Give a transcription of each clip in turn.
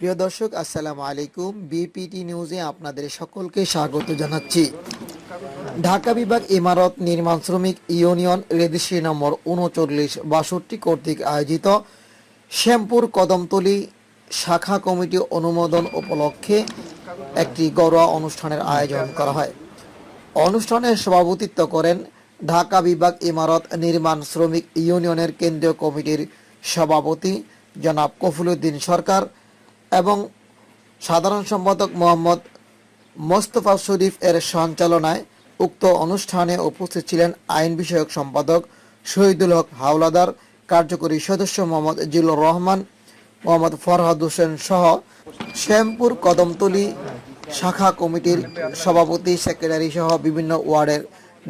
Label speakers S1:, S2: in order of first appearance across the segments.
S1: প্রিয় দর্শক, আসসালামু আলাইকুম। বিপিটি নিউজে আপনাদের সকলকে স্বাগত জানাচ্ছি। ঢাকা বিভাগ ইমারত নির্মাণ শ্রমিক ইউনিয়ন রেজিস্ট্রি নম্বর উনচল্লিশ বাষট্টি কর্তৃক আয়োজিত শ্যামপুর কদমতলী শাখা কমিটি অনুমোদন উপলক্ষে একটি ঘরোয়া অনুষ্ঠানের আয়োজন করা হয়। অনুষ্ঠানে সভাপতিত্ব করেন ঢাকা বিভাগ ইমারত নির্মাণ শ্রমিক ইউনিয়নের কেন্দ্রীয় কমিটির সভাপতি জনাব কফিলুদ্দিন সরকার এবং সাধারণ সম্পাদক মোহাম্মদ মোস্তফা শরীফ এর সঞ্চালনায় উক্ত অনুষ্ঠানে উপস্থিত ছিলেন আইন বিষয়ক সম্পাদক শহীদুল হক হাওলাদার, কার্যকরী সদস্য মোহাম্মদ জিল্লুর রহমান, মোহাম্মদ ফরহাদ হোসেন সহ শ্যামপুর কদমতলী শাখা কমিটির সভাপতি সেক্রেটারি সহ বিভিন্ন ওয়ার্ডের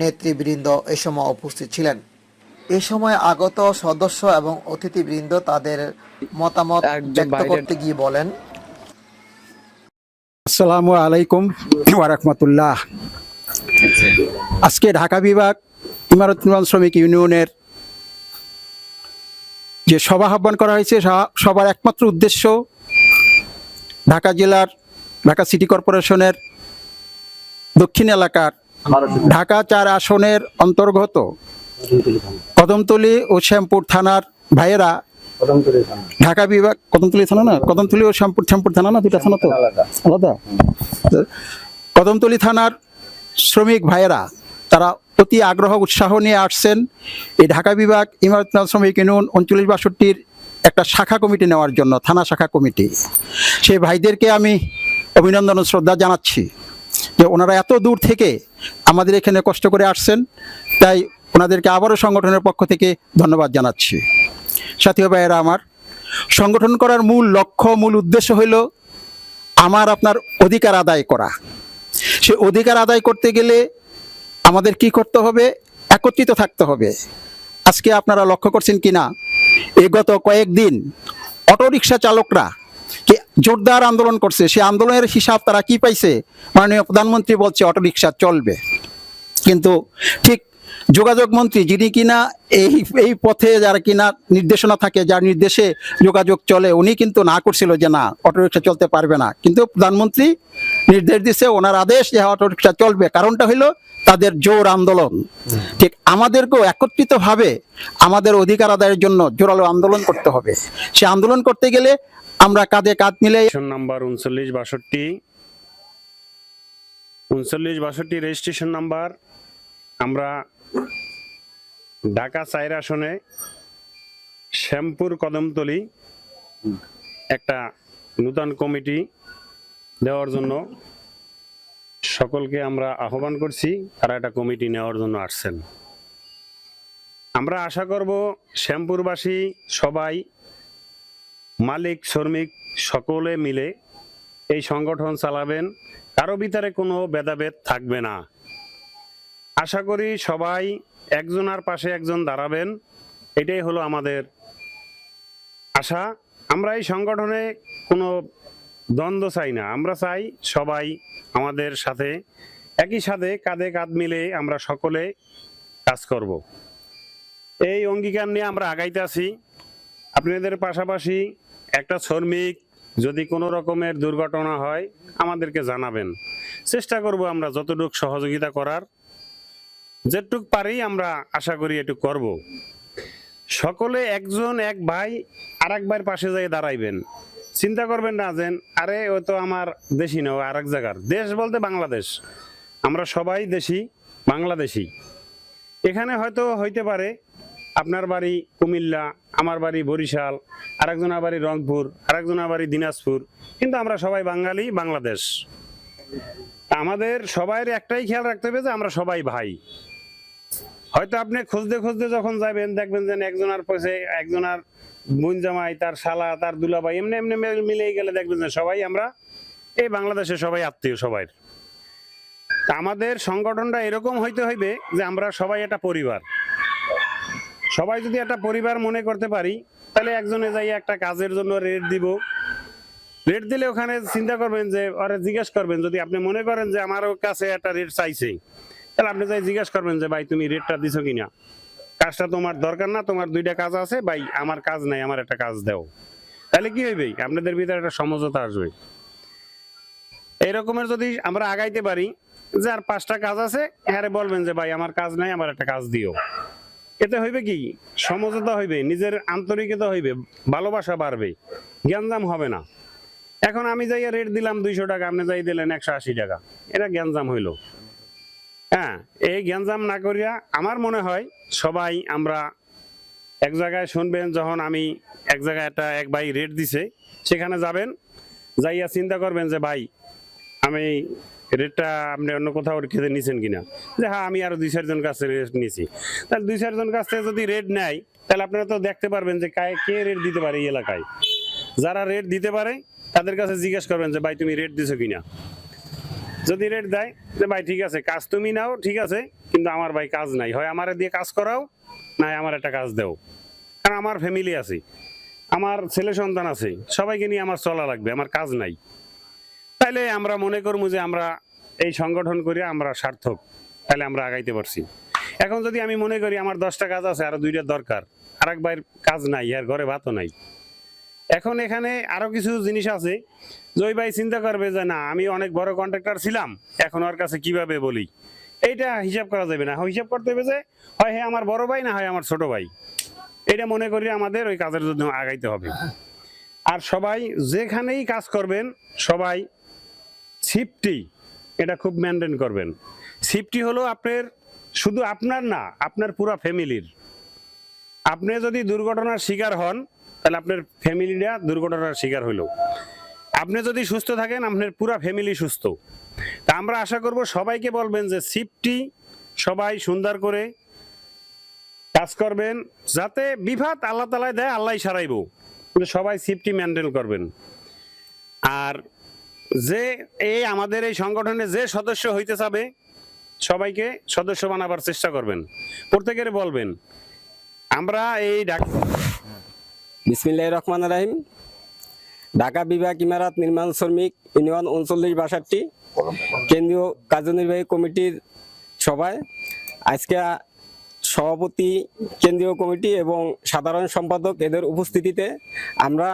S1: নেতৃবৃন্দ এ সময় উপস্থিত ছিলেন। এ সময় আগত সদস্য এবং অতিথিবৃন্দ তাদের মতামত ব্যক্ত করতে গিয়ে বলেন।
S2: আসসালামু আলাইকুম ওয়ারহমতুল্লাহ আজকে ঢাকা বিভাগ ইমারত নির্মাণ শ্রমিক ইউনিয়নের যে সভা আহ্বান করা হয়েছে সবার একমাত্র উদ্দেশ্য ঢাকা জেলার ঢাকা সিটি কর্পোরেশনের দক্ষিণ এলাকার ঢাকা চার আসনের অন্তর্গত কদমতলী ও শ্যামপুর থানার ভাইয়েরা ঢাকা বিভাগ কদমতলী থানা না? কদমতলী ও শ্যামপুর শ্যামপুর থানা না? দুটা থানা তো? আলাদা। কদমতলী থানার শ্রমিক ভাইয়েরা তারা অতি আগ্রহ উৎসাহ নিয়ে আসছেন এই ঢাকা বিভাগ ইমারত শ্রমিক ইউনিয়ন উনচল্লিশ বাষট্টির একটা শাখা কমিটি নেওয়ার জন্য থানা শাখা কমিটি। সেই ভাইদেরকে আমি অভিনন্দন ও শ্রদ্ধা জানাচ্ছি যে ওনারা এত দূর থেকে আমাদের এখানে কষ্ট করে আসছেন। তাই ওনাদেরকে আবারও সংগঠনের পক্ষ থেকে ধন্যবাদ জানাচ্ছি। সাথী ভাইয়েরা আমার, সংগঠন করার মূল লক্ষ্য, মূল উদ্দেশ্য হইল আমার, আপনার অধিকার আদায় করা। সে অধিকার আদায় করতে গেলে আমাদের কি করতে হবে? একত্রিত থাকতে হবে। আজকে আপনারা লক্ষ্য করছেন কি না এই গত কয়েকদিন অটোরিকশা চালকরা কি জোরদার আন্দোলন করছে। সে আন্দোলনের হিসাব তারা কি পাইছে? মাননীয় প্রধানমন্ত্রী বলছে অটোরিকশা চলবে। কিন্তু ঠিক যোগাযোগ মন্ত্রী যিনি কিনা এই এই পথে যারা কিনা নির্দেশনা থাকে, যার নির্দেশে যোগাযোগ চলে, উনি কিন্তু না করছিল যে না, অটোরিকশা চলতে পারবে না। কিন্তু প্রধানমন্ত্রী নির্দেশ দিচ্ছে ওনার আদেশ যে অটোরিকশা চলবে। কারণটা হলো তাদের জোর আন্দোলন। ঠিক আমাদেরকেও একত্রিতভাবে আমাদের অধিকার আদায়ের জন্য জোরালো আন্দোলন করতে হবে। সে আন্দোলন করতে গেলে আমরা কাঁধে কাঁধ মিলে
S3: নাম্বার উনচল্লিশ বাষট্টি। উনচল্লিশ বাষট্টি রেজিস্ট্রেশন নাম্বার আমরা ঢাকা চাইর আসনে শ্যামপুর কদমতলি একটা নূতন কমিটি দেওয়ার জন্য সকলকে আমরা আহ্বান করছি, তারা একটা কমিটি নেওয়ার জন্য আসছেন। আমরা আশা করব শ্যামপুরবাসী সবাই মালিক, শ্রমিক সকলে মিলে এই সংগঠন চালাবেন। কারও ভিতরে কোনো ভেদাভেদ থাকবে না। আশা করি সবাই একজনের পাশে একজন দাঁড়াবেন। এটাই হলো আমাদের আশা। আমরা এই সংগঠনে কোনো দ্বন্দ্ব চাই না। আমরা চাই সবাই আমাদের সাথে, একই সাথে কাঁধে কাঁধ মিলে আমরা সকলে কাজ করব। এই অঙ্গীকার নিয়ে আমরা আগাইতে আছি। আপনাদের পাশাপাশি একটা শ্রমিক যদি কোনো রকমের দুর্ঘটনা হয়, আমাদেরকে জানাবেন। চেষ্টা করব আমরা যতটুকু সহযোগিতা করার। যেটুক পারি আমরা আশা করি এটুক করব। সকলে একজন, এক ভাই আর এক ভাইয়ের পাশে যাই দাঁড়াইবেন। চিন্তা করবেন না যেন, আরে ও তো আমার দেশি না আর এক জায়গার। দেশ বলতে বাংলাদেশ। আমরা সবাই দেশি, বাংলাদেশি। এখানে হয়তো হইতে পারে আপনার বাড়ি কুমিল্লা, আমার বাড়ি বরিশাল আরেকজনের বাড়ি রংপুর আরেকজনের বাড়ি দিনাজপুর। কিন্তু আমরা সবাই বাঙালি, বাংলাদেশ। আমাদের সবাইয়ের একটাই খেয়াল রাখতে হবে যে আমরা সবাই ভাই। হয়তো আপনি খুঁজতে খুঁজতে যখন যাবেন, দেখবেন যে একজনের পাশে একজনের বোন জামাই, তার শালা, তার দুলাভাই, এমনি এমনি মিল- গেলে দেখবেন যে সবাই আমরা এই বাংলাদেশে সবাই আত্মীয় সবাই। আমাদের সংগঠনটা এরকম হইতে হইবে যে আমরা সবাই একটা পরিবার। সবাই যদি একটা পরিবার মনে করতে পারি, তাহলে একজনে যাই একটা কাজের জন্য রেট দিব। রেট দিলে ওখানে চিন্তা করবেন যে, আরে জিজ্ঞেস করবেন, যদি আপনি মনে করেন যে আমার কাছে একটা রেট চাইছে, তাহলে আপনি যাই জিজ্ঞেস করবেন যে, ভাই, তুমি রেটটা দিছো কিনা? কাজটা তোমার দরকার না, তোমার দুইটা কাজ আছে, ভাই, আমার কাজ নাই, আমার একটা কাজ দাও। তাহলে কি হইবে? আপনাদের ভিতরে একটা সমঝোতা আসবে। এরকমের যদি আমরা আগাইতে পারি, যে আর পাঁচটা কাজ আছে হ্যাঁ বলবেন যে, ভাই, আমার কাজ নাই, আমার একটা কাজ দিও। এতে হইবে কি? সমঝোতা হইবে, নিজের আন্তরিকতা হইবে, ভালোবাসা বাড়বে জ্ঞানজাম হবে না। এখন আমি যাইয়া রেট দিলাম দুইশো টাকা, আপনি যাই দিলেন একশো আশি টাকা, এটা জ্ঞানজাম হইল। হ্যাঁ এই জ্ঞানজাম না করিয়া আমার মনে হয় সবাই আমরা এক জায়গায় শুনবেন, যখন আমি এক জায়গায় একটা এক ভাই রেট দিছে, সেখানে যাবেন, যাইয়া চিন্তা করবেন যে, ভাই, আমি রেটটা আপনি অন্য কোথাও খেতে নিছেন কিনা? যে হ্যাঁ আমি আরও দুই চারজন কাছ থেকে রেট নিছি। তাহলে দুই চারজন কাছ থেকে যদি রেট নেয়, তাহলে আপনারা তো দেখতে পারবেন যে কে রেট দিতে পারে এই এলাকায়। যারা রেট দিতে পারে, তাদের কাছে জিজ্ঞেস করবেন যে, ভাই, তুমি রেট দিছো কিনা? যদি রেট দেয়, যে, ভাই, ঠিক আছে, কাজ তুমি নাও, ঠিক আছে, কিন্তু আমার ভাই কাজ নাই। হয় আমার দিয়ে কাজ করাও না আমার একটা কাজ দাও। কারণ আমার ফ্যামিলি আছে, আমার ছেলে সন্তান আছে, সবাইকে নিয়ে আমার চলা লাগবে, আমার কাজ নাই। তাইলে আমরা মনে করব যে আমরা এই সংগঠন করে আমরা সার্থক। তাহলে আমরা আগাইতে পারছি। এখন যদি আমি মনে করি আমার দশটা কাজ আছে, আরও দুইটা দরকার আর এক ভাইয়ের কাজ নাই, আর ঘরে ভাতও নাই। এখন এখানে আরও কিছু জিনিস আছে, যে ওই ভাই চিন্তা করবে যে না, আমি অনেক বড় কন্ট্রাক্টর ছিলাম, এখন ওর কাছে কীভাবে বলি? এইটা হিসাব করা যাবে না। হিসাব করতে হবে যে, হয় হ্যাঁ আমার বড় ভাই না হয় আমার ছোট ভাই। এটা মনে করি আমাদের ওই কাজের জন্য আগাইতে হবে। আর সবাই যেখানেই কাজ করবেন, সবাই সিফটি এটা খুব মেনটেন করবেন। সিফটি হলো আপনার, শুধু আপনার না, আপনার পুরা ফ্যামিলির। আপনি যদি দুর্ঘটনার শিকার হন, তাহলে আপনার ফ্যামিলিটা দুর্ঘটনার শিকার হইল। আপনি যদি সুস্থ থাকেন, আপনার পুরা ফ্যামিলি সুস্থ। তা আমরা আশা করব সবাইকে বলবেন যে সিফটি সবাই সুন্দর করে কাজ করবেন, যাতে বিভাত আল্লাহ তালায় দেয় আল্লাহ সারাইব। কিন্তু সবাই সিফটি মেনটেন করবেন। আর যে এই আমাদের এই সংগঠনে যে সদস্য হইতে চাবে, সবাইকে সদস্য বানাবার চেষ্টা করবেন। প্রত্যেকের বলবেন, আমরা এই
S4: বিসমিল্লাহ রহমান রাহিম। ঢাকা বিভাগ ইমারাত নির্মাণ শ্রমিক, ইউনিয়ন উনচল্লিশ বাষট্টি, কেন্দ্রীয় কার্যনির্বাহী কমিটির সভায়। আজকে সভাপতি কেন্দ্রীয় কমিটি এবং সাধারণ সম্পাদক এদের উপস্থিতিতে আমরা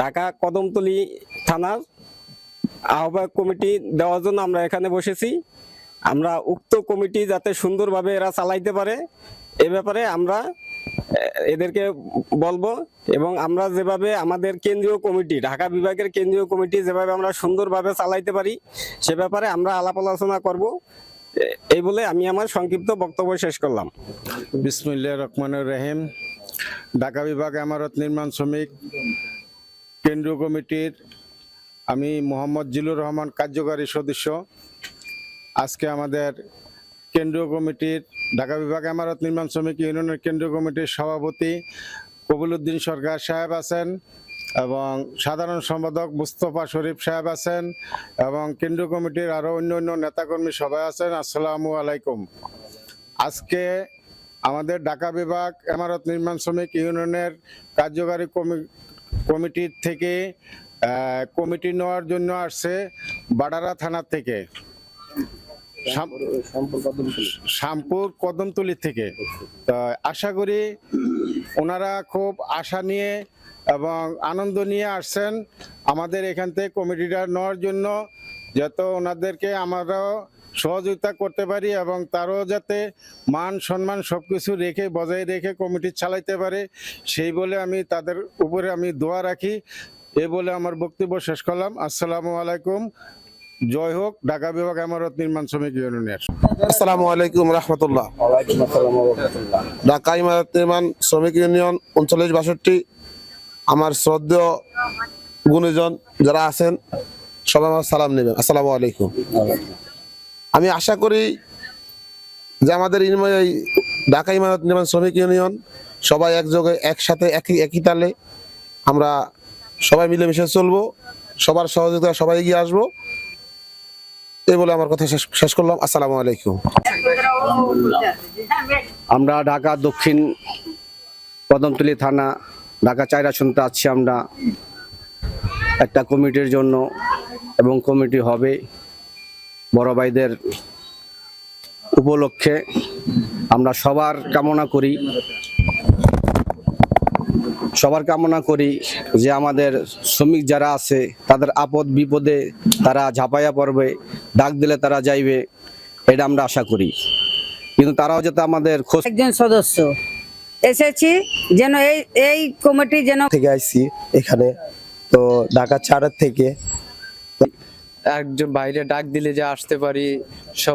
S4: ঢাকা কদমতলী থানার আহ্বায়ক কমিটি দেওয়ার জন্য আমরা এখানে বসেছি। আমরা উক্ত কমিটি যাতে সুন্দরভাবে এরা চালাইতে পারে, এ ব্যাপারে আমরা এদেরকে বলব এবং আমরা যেভাবে আমাদের কেন্দ্রীয় কমিটি, ঢাকা বিভাগের কেন্দ্রীয় কমিটি যেভাবে আমরা সুন্দরভাবে চালাইতে পারি, সে ব্যাপারে আমরা আলাপ আলোচনা করব। এই বলে আমি আমার সংক্ষিপ্ত বক্তব্য শেষ করলাম।
S5: বিসমুল্লাহ রহমানুর রহিম। ঢাকা বিভাগ আমারত নির্মাণ শ্রমিক, কেন্দ্রীয় কমিটির আমি মোহাম্মদ জিলুর রহমান কার্যকারী সদস্য। আজকে আমাদের কেন্দ্রীয় কমিটির, ঢাকা বিভাগ আমারত নির্মাণ শ্রমিক ইউনিয়নের কেন্দ্রীয় কমিটির সভাপতি কবিলউদ্দিন সরকার সাহেব আছেন এবং সাধারণ সম্পাদক মুস্তফা শরীফ সাহেব আছেন এবং কেন্দ্রীয় কমিটির আরও অন্য অন্য নেতাকর্মী সবাই আছেন। আসসালামু আলাইকুম। আজকে আমাদের ঢাকা বিভাগ এমারত নির্মাণ শ্রমিক ইউনিয়নের কার্যকারী কমি- কমিটির থেকে কমিটি নেওয়ার জন্য আসছে বাডারা থানার থেকে। শ্যামপুর কদমতলি থেকে। আশা করি ওনারা খুব আশা নিয়ে এবং আনন্দ নিয়ে আসছেন আমাদের এখান থেকে কমিটিটা নেওয়ার জন্য, যাতে ওনাদেরকে আমরাও সহযোগিতা করতে পারি এবং তারও যাতে মান সম্মান সব কিছু রেখে, বজায় রেখে কমিটি চালাইতে পারে, সেই বলে আমি তাদের উপরে আমি দোয়া রাখি। এ বলে আমার বক্তব্য শেষ করলাম। আসসালামু আলাইকুম। জয় হোক, ঢাকা বিভাগ আমারত নির্মাণ শ্রমিক ইউনিয়নের।
S6: আসসালামু আলাইকুম রহমতুল্লাহ। ঢাকা ইমারত নির্মাণ শ্রমিক ইউনিয়ন উনচল্লিশ বাষট্টি। আমার শ্রদ্ধেয় গুণীজন যারা আছেন, সবাই আমার সালাম নেবেন। আসসালামু আলাইকুম। আমি আশা করি যে আমাদের ঢাকা ইমারত নির্মাণ শ্রমিক ইউনিয়ন সবাই একযোগে, একসাথে, একই একই তালে আমরা সবাই মিলেমিশে চলবো, সবার সহযোগিতা সবাই এগিয়ে আসব। এই বলে আমার কথা শেষ করলাম। আসসালামু আলাইকুম।
S7: আমরা ঢাকা দক্ষিণ কদমতলী থানা, ঢাকা চার আসনতে আছি আমরা। একটা কমিটির জন্য এবং কমিটি হবে বড় ভাইদের উপলক্ষে। আমরা সবার কামনা করি। সবার কামনা করি যে আমাদের শ্রমিক যারা আছে তাদের আপদ বিপদে তারা ঝাঁপাইয়া পড়বে ডাক দিলে তারা যাইবে এটা আমরা আশা করি। কিন্তু তারাও যাতে আমাদের খোঁজ
S8: একজন সদস্য। এসেছি যেন এই এই কমিটি যেন
S9: থেকে আসছি এখানে তো ঢাকা চারের থেকে।
S10: একজন বাইরে ডাক দিলে যে আসতে পারি সব